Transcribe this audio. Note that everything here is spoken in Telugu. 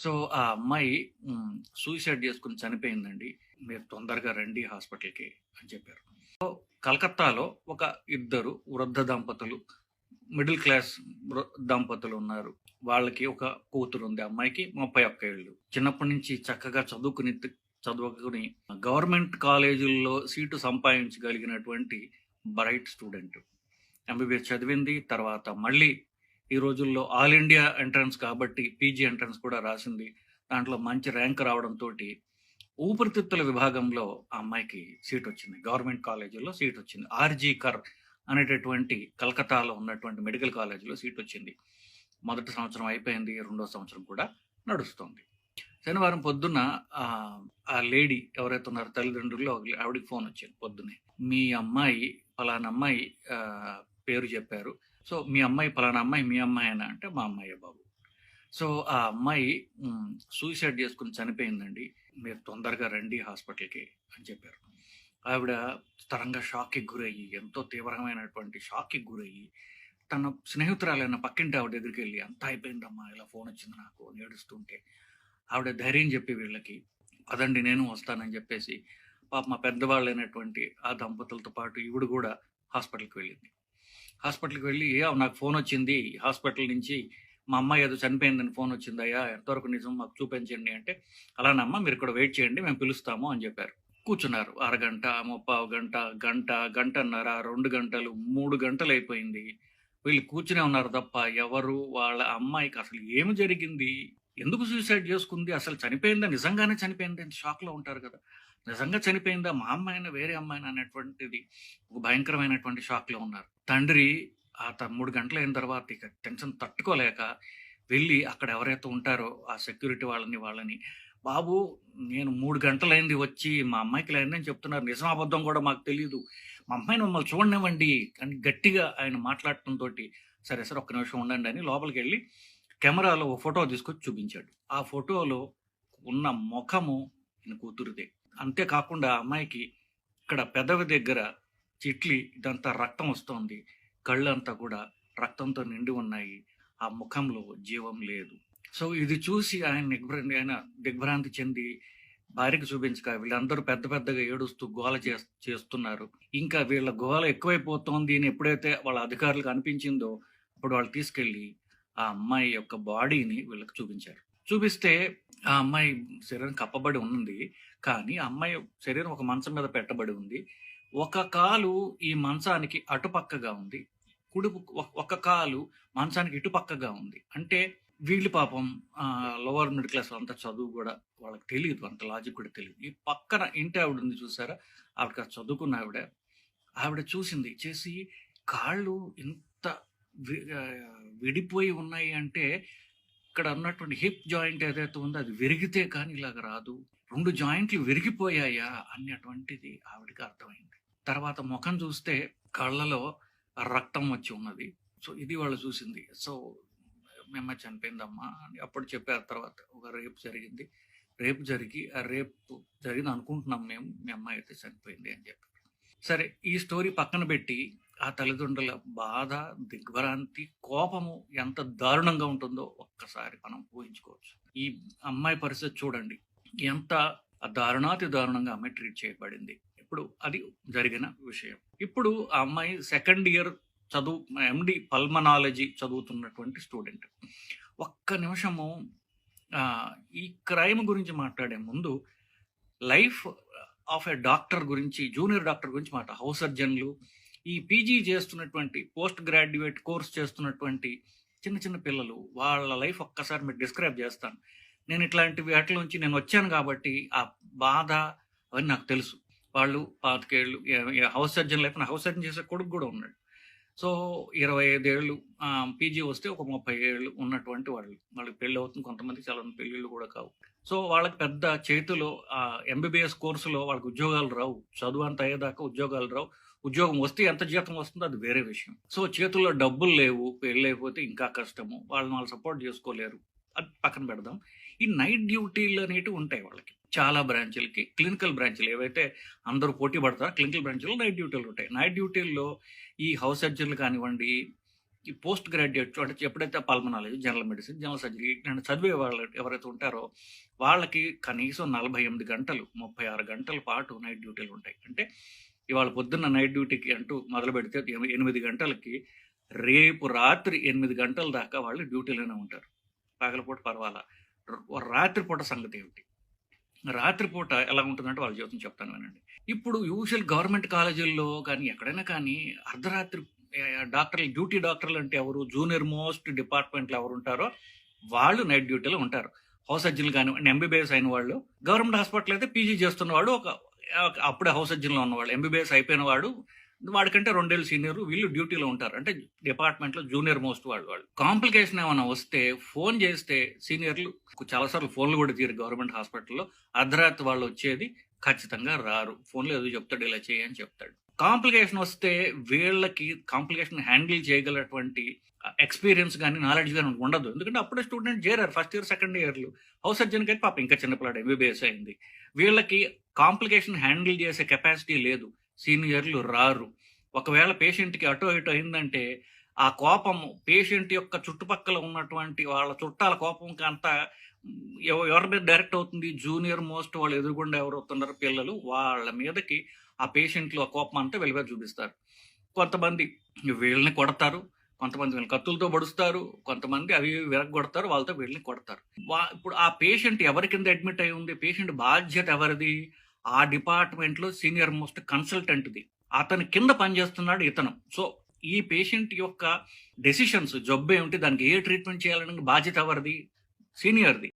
సో ఆ అమ్మాయి సూసైడ్ చేసుకుని చనిపోయిందండి. మీరు తొందరగా రండి హాస్పిటల్‌కి అని చెప్పారు. సో కలకత్తాలో ఒక ఇద్దరు వృద్ధ దంపతులు, మిడిల్ క్లాస్ వృ దంపతులు ఉన్నారు. వాళ్ళకి ఒక కూతురు ఉంది అమ్మాయికి 31 ఏళ్ళు. చిన్నప్పటి నుంచి చక్కగా చదువుకుని చదువుకుని గవర్నమెంట్ కాలేజీల్లో సీటు సంపాదించగలిగినటువంటి బ్రైట్ స్టూడెంట్. ఎంబీబీఎస్ చదివింది. తర్వాత మళ్ళీ ఈ రోజుల్లో ఆల్ ఇండియా ఎంట్రన్స్ కాబట్టి పీజీ ఎంట్రన్స్ కూడా రాసింది. దాంట్లో మంచి ర్యాంక్ రావడంతోటి ఊపిరితిత్తుల విభాగంలో ఆ అమ్మాయికి సీటొచ్చింది. గవర్నమెంట్ కాలేజీలో సీట్ వచ్చింది ఆర్‌జీ కర్ అనేటటువంటి కలకత్తాలో ఉన్నటువంటి మెడికల్ కాలేజీలో సీట్ వచ్చింది మొదటి సంవత్సరం అయిపోయింది. రెండో సంవత్సరం కూడా నడుస్తోంది. శనివారం పొద్దున్న ఆ లేడీ ఎవరైతే ఉన్నారో తల్లిదండ్రుల్లో ఆవిడకి ఫోనొచ్చింది పొద్దున్నే. మీ అమ్మాయి పలానా అమ్మాయి పేరు చెప్పారు. సో మీ అమ్మాయి పలానా అమ్మాయి మీ అమ్మాయేనా అంటే మా అమ్మాయి బాబు. సో ఆ అమ్మాయి సూసైడ్ చేసుకొని చనిపోయిందండి. మీరు తొందరగా రండి హాస్పిటల్‌కి అని చెప్పారు. ఆవిడ తరంగా షాక్‌కి గురయ్యి, ఎంతో తీవ్రమైనటువంటి షాక్‌కి గురయ్యి, తన స్నేహితురాలైన పక్కింటి ఆవిడ దగ్గరికి వెళ్ళి అంతా అయిపోయిందమ్మా ఇలా ఫోన్ వచ్చింది నాకు ఏడుస్తుంటే, ఆవిడ ధైర్యం చెప్పి వీళ్ళకి పదండి నేను వస్తానని చెప్పేసి పాప మా పెద్దవాళ్ళైనటువంటి ఆ దంపతులతో పాటు ఈవిడ కూడా హాస్పిటల్‌కి వెళ్ళింది. హాస్పిటల్‌కి వెళ్ళి నాకు నాకు ఫోనొచ్చింది హాస్పిటల్ నుంచి మా అమ్మాయి ఏదో చనిపోయిందని ఫోన్ వచ్చిందయ్యా ఎంతవరకు నిజం మాకు చూపించండి" అంటే "అలానమ్మా మీరు ఇక్కడ వెయిట్ చేయండి మేము పిలుస్తాము" అని చెప్పారు. కూర్చున్నారు. అరగంట, ముప్పావు గంట, గంట, గంటన్నర, రెండు గంటలు, మూడు గంటలు అయిపోయింది వీళ్ళు కూర్చునే ఉన్నారు తప్ప ఎవరు వాళ్ళ అమ్మాయికి అసలు ఏమి జరిగింది? ఎందుకు సూసైడ్ చేసుకుంది? అసలు చనిపోయిందా? నిజంగానే చనిపోయిందా? అని షాక్‌లో ఉంటారు కదా! నిజంగా చనిపోయిందా? మా అమ్మాయిన వేరే అమ్మాయిన అనేటువంటిది ఒక భయంకరమైనటువంటి షాక్‌లో ఉన్నారు. తండ్రి ఆ త మూడు గంటలైన తర్వాత ఇక టెన్షన్ తట్టుకోలేక వెళ్ళి అక్కడ ఎవరైతే ఉంటారో ఆ సెక్యూరిటీ వాళ్ళని, వాళ్ళని "బాబు నేను మూడు గంటలైంది వచ్చి మా అమ్మాయికి ఇలా అని చెప్తున్నారు. నిజం అబద్ధం కూడా మాకు తెలియదు మా అమ్మాయిని మమ్మల్ని చూడనివ్వండి" అని గట్టిగా ఆయన మాట్లాడటంతోటి సరే, సరే ఒక్క నిమిషం ఉండండి అని లోపలికి వెళ్ళి కెమెరాలో ఓ ఫోటో తీసుకొచ్చి చూపించాడు. ఆ ఫోటోలో ఉన్న ముఖము ఈయన కూతురుదే అంతేకాకుండా ఆ అమ్మాయికి ఇక్కడ పెదవి దగ్గర చిట్లి ఇదంతా రక్తం వస్తోంది. కళ్ళంతా కూడా రక్తంతో నిండి ఉన్నాయి. ఆ ముఖంలో జీవం లేదు. సో ఇది చూసి ఆయన నిగ్భ్ర ఆయన దిగ్భ్రాంతి చెంది భార్యకి చూపించక వీళ్ళందరూ పెద్ద పెద్దగా ఏడుస్తూ గోల చే చేస్తున్నారు. ఇంకా వీళ్ళ గోల ఎక్కువైపోతోంది అని ఎప్పుడైతే వాళ్ళ అధికారులకు అనిపించిందో అప్పుడు వాళ్ళు తీసుకెళ్ళి ఆ అమ్మాయి యొక్క బాడీని వీళ్ళకి చూపించారు. చూపిస్తే ఆ అమ్మాయి శరీరం కప్పబడి ఉంది. కానీ ఆ అమ్మాయి శరీరం ఒక మంచం మీద పెట్టబడి ఉంది. ఒక కాలు ఈ మంచానికి అటుపక్కగా ఉంది. కుడి ఒక కాలు మంచానికి ఇటుపక్కగా ఉంది. అంటే వీళ్ళు పాపం లోవర్ మిడిల్ క్లాస్ అంతా చదువు కూడా వాళ్ళకి తెలియదు అంత లాజిక్ కూడా తెలియదు ఈ పక్కన ఇంటి ఆవిడ ఉంది చూసారా? ఆవిడ చదువుకున్న ఆవిడ. ఆవిడ చూసింది. చేసి కాళ్ళు ఇంత విడిపోయి ఉన్నాయి అంటే ఇక్కడ ఉన్నటువంటి హిప్ జాయింట్ ఏదైతే ఉందో అది విరిగితే కానీ ఇలాగ రాదు. రెండు జాయింట్లు విరిగిపోయాయా అనేటువంటిది ఆవిడకి అర్థమైంది. తర్వాత ముఖం చూస్తే కళ్ళలో రక్తం వచ్చి ఉన్నది. సో ఇది వాళ్ళు చూసింది. సో మేమ చనిపోయిందమ్మా అని అప్పుడు చెప్పారు తర్వాత. ఒక రేపు జరిగింది. రేపు జరిగి ఆ రేపు జరిగింది అనుకుంటున్నాం మేము. మీ అమ్మాయి అయితే చనిపోయింది అని చెప్పి సరే ఈ స్టోరీ పక్కన పెట్టి ఆ తల్లిదండ్రుల బాధ, దిగ్భ్రాంతి, కోపము ఎంత దారుణంగా ఉంటుందో ఒక్కసారి మనం ఊహించుకోవచ్చు. ఈ అమ్మాయి పరిస్థితి చూడండి. ఎంత దారుణాతి దారుణంగా ఆమె ట్రీట్ చేయబడింది. ఇప్పుడు అది జరిగిన విషయం. ఇప్పుడు ఆ అమ్మాయి సెకండ్ ఇయర్ చదువు ఎండీ పల్మనాలజీ చదువుతున్నటువంటి స్టూడెంట్. ఒక్క నిమిషము ఈ క్రైమ్ గురించి మాట్లాడే ముందు లైఫ్ ఆఫ్ ఎ డాక్టర్ గురించి జూనియర్ డాక్టర్ గురించి మాట హౌస్ సర్జన్‌లు ఈ పీజీ చేస్తున్నటువంటి పోస్ట్ గ్రాడ్యుయేట్ కోర్స్ చేస్తున్నటువంటి చిన్న చిన్న పిల్లలు వాళ్ళ లైఫ్ ఒక్కసారి మీకు డిస్క్రైబ్ చేస్తాను. నేను ఇట్లాంటి వాటిలోంచి నేను వచ్చాను కాబట్టి ఆ బాధ అవన్నీ నాకు తెలుసు. వాళ్ళు 25 ఏళ్ళు house surgeon life house surgeon చేసే కొడుకు కూడా ఉన్నాడు. సో 25 ఏళ్ళు పీజీ వస్తే ఒక 30 ఏళ్ళు ఉన్నటువంటి వాళ్ళు. వాళ్ళకి పెళ్ళి అవుతుంది. కొంతమందికి చాలా మంది పెళ్ళిళ్ళు కూడా కావు. సో వాళ్ళకి పెద్ద చేతిలో ఎంబీబీఎస్ కోర్సులో వాళ్ళకి ఉద్యోగాలు రావు. చదువు అంత అయ్యేదాకా ఉద్యోగాలు రావు. ఉద్యోగం వస్తే ఎంత జీతం వస్తుందో అది వేరే విషయం. సో చేతుల్లో డబ్బులు లేవు. పెళ్ళయిపోతే ఇంకా కష్టము. వాళ్ళని వాళ్ళు సపోర్ట్ చేసుకోలేరు. అది పక్కన పెడదాం. ఈ నైట్ డ్యూటీలు అనేటివి ఉంటాయి వాళ్ళకి. చాలా బ్రాంచ్లకి క్లినికల్ బ్రాంచ్‌లు ఏవైతే అందరూ పోటీ పడతారో క్లినికల్ బ్రాంచ్‌లో నైట్ డ్యూటీలు ఉంటాయి. నైట్ డ్యూటీల్లో ఈ హౌస్ సర్జన్‌లు కానివ్వండి, ఈ పోస్ట్ గ్రాడ్యుయేట్ అంటే ఎప్పుడైతే pulmonology general medicine general surgery నేను చదివే వాళ్ళు ఎవరైతే ఉంటారో వాళ్ళకి కనీసం నలభై ఎనిమిది గంటలు ముప్పై ఆరు గంటల పాటు నైట్ డ్యూటీలు ఉంటాయి. అంటే ఇవాళ పొద్దున్న నైట్ డ్యూటీకి అంటూ మొదలు పెడితే ఎనిమిది గంటలకి రేపు రాత్రి ఎనిమిది గంటల దాకా వాళ్ళు డ్యూటీలోనే ఉంటారు. పగలపూట పర్వాలా. రాత్రిపూట సంగతి ఏమిటి? రాత్రిపూట ఎలా ఉంటుందంటే వాళ్ళ జీవితం చెప్తాను వినండి. ఇప్పుడు యూజువల్ గవర్నమెంట్ కాలేజీల్లో కానీ ఎక్కడైనా కానీ అర్ధరాత్రి డాక్టర్లు డ్యూటీ డాక్టర్లు అంటే ఎవరు? జూనియర్ మోస్ట్ డిపార్ట్మెంట్లు ఎవరు ఉంటారో వాళ్ళు నైట్ డ్యూటీలో ఉంటారు. హౌస్ సర్జన్లు కానివ్వండి ఎంబీబీఎస్ అయిన వాళ్ళు. గవర్నమెంట్ హాస్పిటల్ అయితే పీజీ చేస్తున్నవాడు ఒక ఒక- అప్పుడే హౌస్ సర్జన్లో ఉన్నవాళ్ళు. ఎంబీబీఎస్ అయిపోయిన వాడు వాడికంటే రెండేళ్ళు సీనియర్ వీళ్ళు డ్యూటీలో ఉంటారు. అంటే డిపార్ట్మెంట్లో జూనియర్ మోస్ట్ వాళ్ళు వాళ్ళు కాంప్లికేషన్ ఏమైనా వస్తే ఫోన్ చేస్తే సీనియర్లు చాలాసార్లు ఫోన్లు కూడా తీరు గవర్నమెంట్ హాస్పిటల్లో. అర్ధరాత్రి వాళ్ళు వచ్చేది ఖచ్చితంగా రారు. ఫోన్లో ఏదో చెప్తాడు ఇలా చేయని చెప్తాడు. కాంప్లికేషన్ వస్తే వీళ్ళకి కాంప్లికేషన్ హ్యాండిల్ చేయగలటువంటి ఎక్స్పీరియన్స్ కానీ నాలెడ్జ్ కానీ ఉండదు. ఎందుకంటే అప్పుడే స్టూడెంట్ చేరారు ఫస్ట్ ఇయర్ సెకండ్ ఇయర్లు. హౌస్ సర్జన్కి అయితే పాప ఇంకా చిన్నపిల్లాడు ఎంబీబీఎస్ అయింది. వీళ్ళకి కాంప్లికేషన్ హ్యాండిల్ చేసే కెపాసిటీ లేదు. సీనియర్లు రారు. ఒకవేళ పేషెంట్కి అటో ఇటో అయిందంటే ఆ కోపం పేషెంట్ యొక్క చుట్టుపక్కల ఉన్నటువంటి వాళ్ళ చుట్టాల కోపం అంతా ఎవరి మీద డైరెక్ట్ అవుతుంది? జూనియర్ మోస్ట్ వాళ్ళు ఎదురుగుండా ఎవరు అవుతున్నారు పిల్లలు? వాళ్ళ మీదకి ఆ పేషెంట్లు ఆ కోపం అంతా వీళ్ళ చూపిస్తారు. కొంతమంది వీళ్ళని కొడతారు. కొంతమంది వీళ్ళని కత్తులతో పడుస్తారు. కొంతమంది అవి విరగొడతారు వాళ్ళతో వీళ్ళని కొడతారు. వా ఇప్పుడు ఆ పేషెంట్ ఎవరి కింద అడ్మిట్ అయి ఉంది? పేషెంట్ బాధ్యత ఎవరిది? ఆ డిపార్ట్మెంట్లో సీనియర్ మోస్ట్ కన్సల్టెంట్ది. అతని కింద పనిచేస్తున్నాడు ఇతను. సో ఈ పేషెంట్ యొక్క డెసిషన్స్ జబ్బు ఏమిటి దానికి ఏ ట్రీట్మెంట్ చేయాలనే బాధ్యత ఎవరిది? సీనియర్ది.